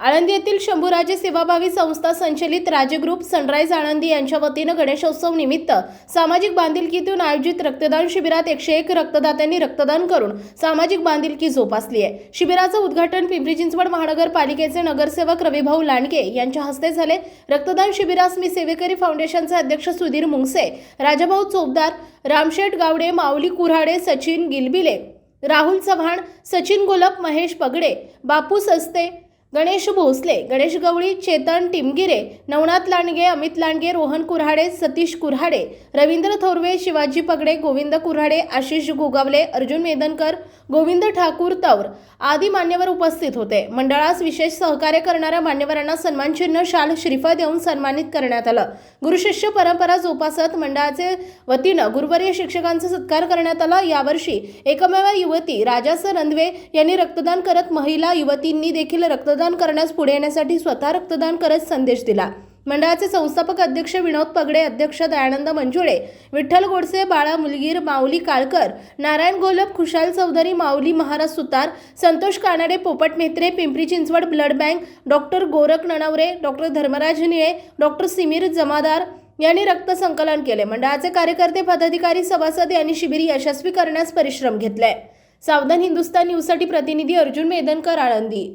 आळंदी येथील शंभूराजे सेवाभावी संस्था संचलित राजे ग्रुप सनराईज आळंदी यांच्या वतीनं गणेशोत्सव निमित्त सामाजिक बांधिलकीतून आयोजित रक्तदान शिबिरात एकशे एक रक्तदात्यांनी रक्तदान करून सामाजिक बांधिलकी जोपासली आहे. शिबिराचं उद्घाटन पिंपरी चिंचवड महानगरपालिकेचे नगरसेवक रविभाऊ लांडगे यांच्या हस्ते झाले. रक्तदान शिबिरास मी सेवेकरी फाउंडेशनचे अध्यक्ष सुधीर मुंगसे राजाभाऊ चोपदार रामशेठ गावडे माऊली कुऱ्हाडे सचिन गिलबिले राहुल चव्हाण सचिन गोलप महेश पगडे बापू सस्ते गणेश भोसले गणेश गवळी चेतन टिमगिरे नवनाथ लांडगे अमित लांडगे रोहन कुऱ्हाडे सतीश कुऱ्हाडे रवींद्र थोरवे शिवाजी पगडे गोविंद कुऱ्हाडे आशिष गोगावले अर्जुन मेदनकर गोविंद ठाकूर तौर आदी मान्यवर उपस्थित होते. मंडळास विशेष सहकार्य करणाऱ्या मान्यवरांना सन्मानचिन्ह शाल श्रीफळ देऊन सन्मानित करण्यात आलं. गुरुशिष्य परंपरा जोपासत मंडळाचे वतीनं गुरुवर्य शिक्षकांचा सत्कार करण्यात आला. यावर्षी एकमेव युवती राजास रंधवे यांनी रक्तदान करत महिला युवतींनी देखील रक्तदान करण्यास पुढे येण्यासाठी स्वतः रक्तदान करत संदेश दिला. मंडळाचे संस्थापक अध्यक्ष विनोद पगडे अध्यक्ष दयानंद मंजुळे विठ्ठल गोडसे बाळा मुलगीर माऊली काळकर नारायण गोलप खुशाल चौधरी माऊली Maharaj Sutar Santosh Kanade Popat Metre Pimpri Chinchwad blood bank doctor Gorakh Nanaware doctor Dharmaraj Nile doctor Simir जमादार यांनी रक्त संकलन केले. मंडळाचे कार्यकर्ते पदाधिकारी सभासद यांनी शिबिर यशस्वी करण्यास परिश्रम घेतले. सावधान हिंदुस्तान न्यूजसाठी प्रतिनिधी अर्जुन मेदनकर आळंदी.